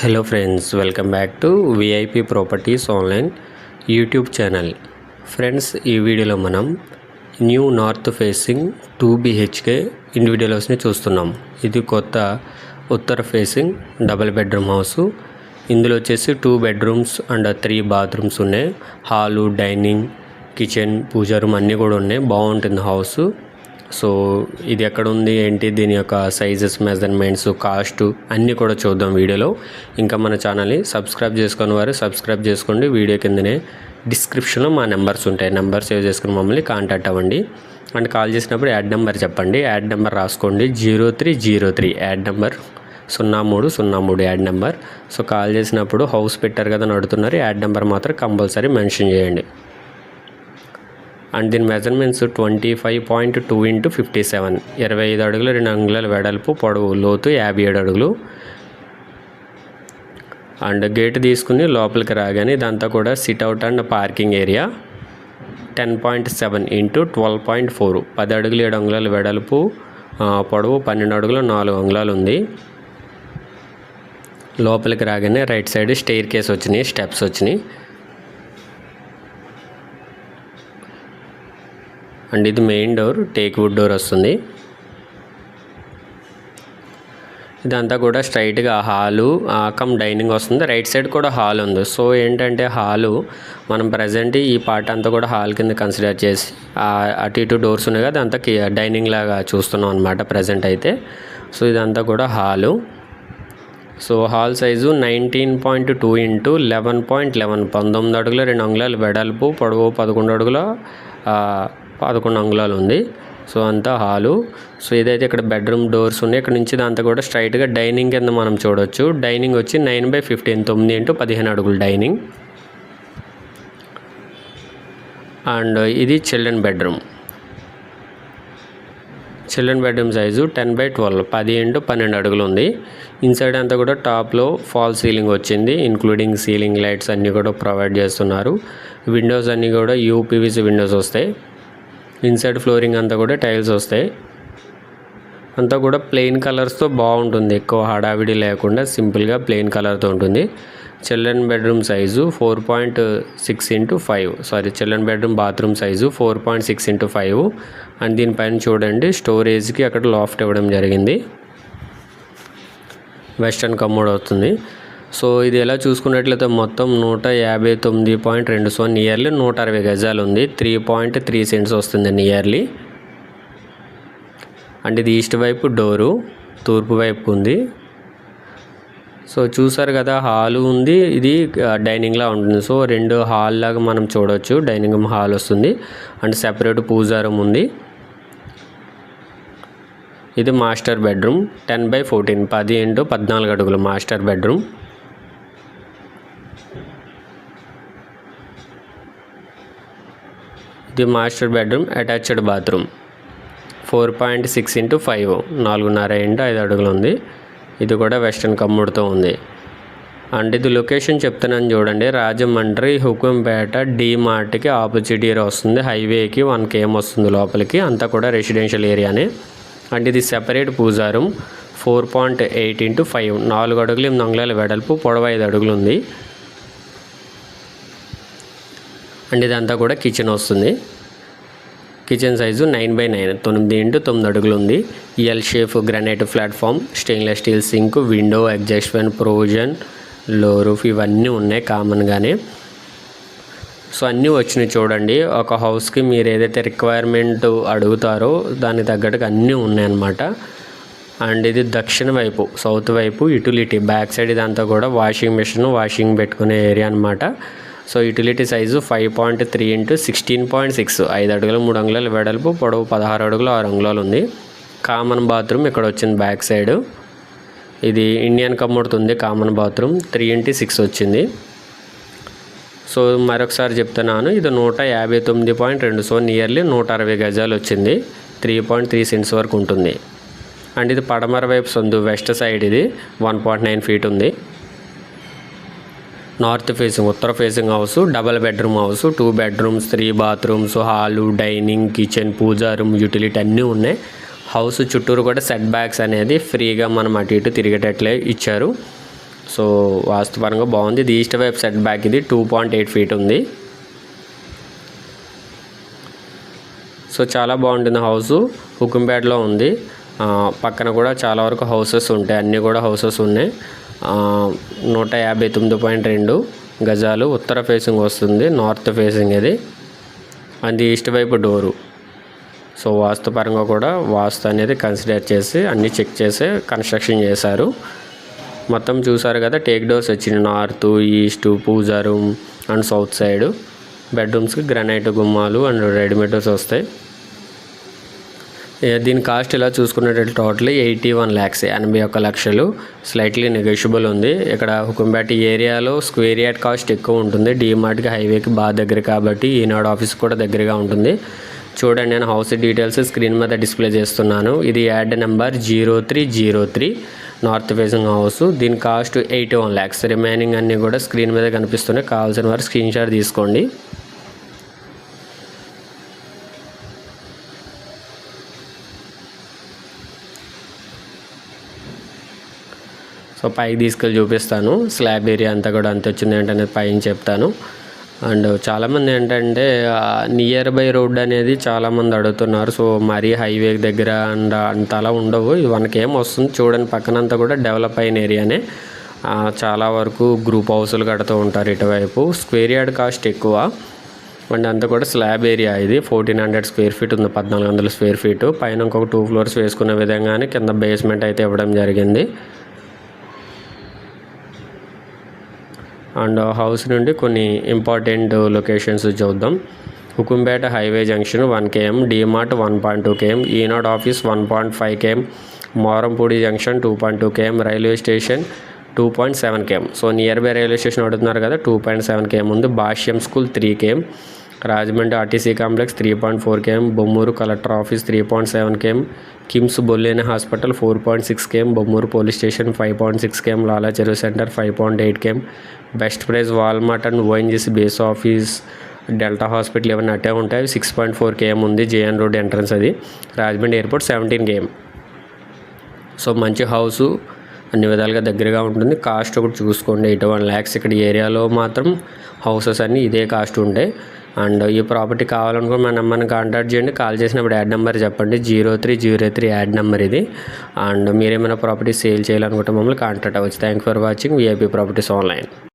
Hello friends welcome back to VIP properties online YouTube channel friends ఈ వీడియోలో మనం new north facing two BHK individual హౌస్ని చూస్తున్నాం. ఇది కొత్త ఉత్తర ఫేసింగ్ డబుల్ బెడ్రూమ్ హౌస్ ఇందులో వచ్చేసి two bedrooms and three bathrooms ఉన్నాయి. Hall dining kitchen puja room అన్నీ కూడా ఉన్నాయి. బాగుంటుంది హౌస్ సో ఇది ఎక్కడ ఉంది ఏంటి దీని యొక్క సైజెస్ మెజర్మెంట్స్ కాస్ట్ అన్నీ కూడా చూద్దాం వీడియోలో. ఇంకా మన ఛానల్ని సబ్స్క్రైబ్ చేసుకుని వారు సబ్స్క్రైబ్ చేసుకోండి. వీడియో కిందనే డిస్క్రిప్షన్లో మా నెంబర్స్ ఉంటాయి. నెంబర్ సేవ్ చేసుకుని మమ్మల్ని కాంటాక్ట్ అవ్వండి. అండ్ కాల్ చేసినప్పుడు యాడ్ నెంబర్ చెప్పండి. యాడ్ నెంబర్ రాసుకోండి. Zero three zero three ad number సున్నా మూడు సున్నా మూడు యాడ్ నెంబర్ సో కాల్ చేసినప్పుడు హౌస్ పెట్టారు కదా అని అడుగుతున్నారు. యాడ్ నెంబర్ మాత్రం కంపల్సరీ మెన్షన్ చేయండి. అండ్ దీని measurements twenty five point two into fifty seven. ఇరవై ఐదు అడుగులు రెండు అంగుళాల వెడల్పు పొడవు లోతు యాభై ఏడు అడుగులు. అండ్ గేట్ తీసుకుని లోపలికి రాగానే ఇదంతా కూడా sit out and parking area ten point seven into twelve point four పది అడుగులు ఏడు అంగుళాల వెడల్పు పొడవు పన్నెండు అడుగులు నాలుగు అంగుళాలు ఉంది. లోపలికి రాగానే రైట్ సైడ్ స్టెయిర్ కేస్ వచ్చినాయి స్టెప్స్ వచ్చినాయి. అండ్ ఇది main door teak wood door వస్తుంది. ఇదంతా కూడా స్ట్రైట్గా హాలు కమ్ డైనింగ్ వస్తుంది. రైట్ సైడ్ కూడా హాల్ ఉంది. సో ఏంటంటే హాలు మనం ప్రజెంట్ ఈ పార్ట్ అంతా కూడా హాల్ కింద కన్సిడర్ చేసి అటు ఇటు డోర్స్ ఉన్నాయి కదా అంతా డైనింగ్ లాగా చూస్తున్నాం అనమాట ప్రజెంట్ అయితే. సో ఇదంతా కూడా hall. So hall size nineteen point two into eleven point eleven పంతొమ్మిది అడుగుల రెండు అంగుళాలు వెడల్పు పొడవు పదకొండు అడుగుల పదకొండు అంగుళాలు ఉంది. సో అంతా హాలు. సో ఏదైతే ఇక్కడ బెడ్రూమ్ డోర్స్ ఉన్నాయి. ఇక్కడ నుంచి దాంతా కూడా స్ట్రైట్గా డైనింగ్ కింద మనం చూడొచ్చు. డైనింగ్ వచ్చి నైన్ బై ఫిఫ్టీన్ తొమ్మిది ఇంటూ పదిహేను అడుగులు డైనింగ్. అండ్ ఇది children bedroom. Children bedroom size ten by twelve పది ఇంటూ పన్నెండు అడుగులు ఉంది. ఇన్సైడ్ అంతా కూడా టాప్లో ఫాల్ సీలింగ్ వచ్చింది. ఇంక్లూడింగ్ సీలింగ్ లైట్స్ అన్నీ కూడా ప్రొవైడ్ చేస్తున్నారు. విండోస్ అన్నీ కూడా యూపీవీసీ విండోస్ వస్తాయి. ఇన్సైడ్ ఫ్లోరింగ్ అంతా కూడా టైల్స్ వస్తాయి. అంతా కూడా ప్లెయిన్ కలర్స్తో బాగుంటుంది. ఎక్కువ హడావిడి లేకుండా సింపుల్గా ప్లెయిన్ కలర్తో ఉంటుంది. Children bedroom size four point six into five sorry children bedroom bathroom size four point six into five and దీనిపైన చూడండి స్టోరేజ్కి అక్కడ లాఫ్ట్ ఇవ్వడం జరిగింది. వెస్టర్న్ కమోడ్ అవుతుంది సో ఇది ఎలా చూసుకున్నట్లయితే మొత్తం నూట యాభై తొమ్మిది పాయింట్ రెండు సో నియర్లీ నూట అరవై గజాలు ఉంది. త్రీ పాయింట్ త్రీ సెంట్స్ వస్తుంది నియర్లీ. అండ్ ఇది ఈస్ట్ వైపు డోరు తూర్పు వైపు ఉంది. సో చూసారు కదా హాలు ఉంది. ఇది డైనింగ్లా ఉంటుంది. సో రెండు హాల్ లాగా మనం చూడవచ్చు డైనింగ్ రూమ్ హాల్ వస్తుంది. అండ్ సెపరేట్ పూజా రూమ్ ఉంది. ఇది master bedroom. Ten by fourteen. పది ఇంటూ పద్నాలుగు అడుగులు మాస్టర్ బెడ్రూమ్. ఇది master bedroom attached bathroom. Four point six into five. నాలుగున్నర ఇంటూ ఐదు అడుగులు ఉంది. ఇది కూడా వెస్ట్రన్ కమ్ముడుతో ఉంది. అండ్ ఇది లొకేషన్ చెప్తున్నాను చూడండి. రాజమండ్రి హుకుంపేట డి మార్ట్కి ఆపోజిట్ ఏరియా వస్తుంది. హైవేకి వన్ కేఎం వస్తుంది లోపలికి. అంతా కూడా రెసిడెన్షియల్ ఏరియానే. అండ్ ఇది separate puja room four point eight into five. నాలుగు అడుగులు ఎనిమిది అంగుళాల వెడల్పు పొడవు ఐదు అడుగులు ఉంది. అండ్ ఇదంతా కూడా కిచెన్ వస్తుంది. Kitchen size nine by nine. తొమ్మిది ఇంటూ తొమ్మిది అడుగులు ఉంది. L shape granite platform stainless steel sink window adjust fan ప్రొవిజన్లో roof ఇవన్నీ ఉన్నాయి కామన్గానే సో అన్నీ వచ్చినాయి చూడండి. ఒక హౌస్కి మీరు ఏదైతే రిక్వైర్మెంట్ అడుగుతారో దానికి తగ్గట్టుగా అన్నీ ఉన్నాయన్నమాట. అండ్ ఇది దక్షిణ వైపు సౌత్ వైపు యూటిలిటీ బ్యాక్ సైడ్ ఇదంతా కూడా వాషింగ్ మిషన్ వాషింగ్ పెట్టుకునే ఏరియా అనమాట so utility size five point three into sixteen point six. ఐదు అడుగులు మూడు అంగుళాలు వెడల్పు పొడవు పదహారు అడుగులు ఆరు అంగుళాలు ఉంది. కామన్ బాత్రూమ్ ఇక్కడ వచ్చింది బ్యాక్ సైడ్. ఇది ఇండియన్ కమోడ్తో ఉంది common bathroom. Three into six వచ్చింది. సో మరొకసారి చెప్తున్నాను ఇది నూట యాభై తొమ్మిది పాయింట్ రెండు సో నియర్లీ నూట అరవై గజాలు వచ్చింది. త్రీ పాయింట్ త్రీ సెంట్స్ వరకు ఉంటుంది. అండ్ ఇది పడమర వైపు సందు వెస్ట్ సైడ్ ఇది వన్ పాయింట్ నైన్ ఫీట్ ఉంది. నార్త్ ఫేసింగ్ ఉత్తర facing house double bedroom house two bedrooms three bathrooms hall dining kitchen puja room utility అన్నీ ఉన్నాయి. హౌస్ చుట్టూరు కూడా సెట్ బ్యాక్స్ అనేది ఫ్రీగా మనం అటు ఇటు తిరిగేటట్లే ఇచ్చారు. సో వాస్తుపరంగా బాగుంది. ఇది ఈస్ట్ వైపు సెట్ బ్యాక్ ఇది టూ పాయింట్ ఎయిట్ ఫీట్ ఉంది. సో చాలా బాగుంటుంది హౌస్. హుకుంపేటలో ఉంది. పక్కన కూడా చాలా వరకు హౌసెస్ ఉంటాయి. అన్నీ కూడా హౌసెస్ ఉన్నాయి. నూట యాభై తొమ్మిది పాయింట్ రెండు గజాలు ఉత్తర ఫేసింగ్ వస్తుంది నార్త్ ఫేసింగ్ ఇది. అది ఈస్ట్ వైపు డోరు సో వాస్తు పరంగా కూడా వాస్తు అనేది కన్సిడర్ చేసి అన్నీ చెక్ చేసి కన్స్ట్రక్షన్ చేశారు. మొత్తం చూసారు కదా టేక్ డోర్స్ వచ్చినాయి. North east puja room and south side బెడ్రూమ్స్కి granite గుమ్మాలు అండ్ రెడీమేడ్స్ వస్తాయి. దీని కాస్ట్ ఇలా చూసుకున్నట్టు టోటల్ ఎయిటీ వన్ ల్యాక్స్ ఎనభై ఒక్క లక్షలు. స్లైట్లీ నెగోషియబుల్ ఉంది. ఇక్కడ హుకుంపేట ఏరియాలో స్క్వేర్ యార్డ్ కాస్ట్ ఎక్కువ ఉంటుంది. డీమార్ట్కి హైవేకి బాగా దగ్గర కాబట్టి ఈనాడు ఆఫీస్ కూడా దగ్గరగా ఉంటుంది. చూడండి నేను హౌస్ డీటెయిల్స్ స్క్రీన్ మీద డిస్ప్లే చేస్తున్నాను. ఇది ad number zero three zero three north facing house దీని cost eighty one lakhs. Remaining అన్నీ కూడా స్క్రీన్ మీద కనిపిస్తున్నాయి. కావాల్సిన వారు స్క్రీన్ షాట్ తీసుకోండి. సో పైకి తీసుకెళ్ళి చూపిస్తాను. స్లాబ్ ఏరియా అంతా కూడా అంత వచ్చింది ఏంటనేది పైన చెప్తాను. అండ్ చాలామంది ఏంటంటే నియర్ బై రోడ్ అనేది చాలామంది అడుగుతున్నారు. సో మరీ హైవే దగ్గర అండ్ అంత అలా ఉండవు. ఇది మనకి ఏం వస్తుంది చూడండి పక్కనంతా కూడా డెవలప్ అయిన ఏరియానే చాలా వరకు గ్రూప్ హౌసులు కడుతూ ఉంటారు ఇటువైపు. స్క్వేర్ యార్డ్ కాస్ట్ ఎక్కువ. అండ్ అంతా కూడా స్లాబ్ ఏరియా ఇది. ఫోర్టీన్ హండ్రెడ్ స్క్వేర్ ఫీట్ ఉంది పద్నాలుగు వందల స్క్వేర్ ఫీట్ పైన ఇంకొక టూ ఫ్లోర్స్ వేసుకునే విధంగానే కింద బేస్మెంట్ అయితే ఇవ్వడం జరిగింది. అండ్ హౌస్ నుండి కొన్ని ఇంపార్టెంట్ లొకేషన్స్ చూద్దాం. Hukumpeta highway junction one KM DMart one point two KM Eenadu office one point five KM Morampudi junction two point two KM railway station two point seven KM so near by railway station అడుగుతున్నారు కదా two point seven KM ఉంది. Bhashyam school three KM Rajahmundry RTC complex three point four KM Bommuru collector office three point seven KM KIMS Bolleni hospital four point six KM Bommuru police station five point six KM Lala Cheruvu centre five point eight KM. Best price Walmart and ONGC base office Delta hospital ఏమైనా అట్టే ఉంటాయి. Six point four KM ఉంది JN road entrance అది. Rajahmundry airport seventeen KM. So మంచి house. అన్ని విధాలుగా దగ్గరగా ఉంటుంది. కాస్ట్ ఒకటి చూసుకోండి. ఎయిటీ వన్ ల్యాక్స్ ఇక్కడ ఏరియాలో మాత్రం హౌసెస్ అన్నీ ఇదే కాస్ట్ ఉంటాయి అండ్ ఈ ప్రాపర్టీ కావాలనుకో మన నెంబర్ని కాంటాక్ట్ చేయండి. కాల్ చేసినప్పుడు యాడ్ నెంబర్ చెప్పండి. Zero three zero three ad number ఇది. అండ్ మీరేమైనా ప్రాపర్టీ సేల్ చేయాలనుకుంటే మమ్మల్ని కాంటాక్ట్ అవ్వచ్చు. Thank for watching. VIP properties online.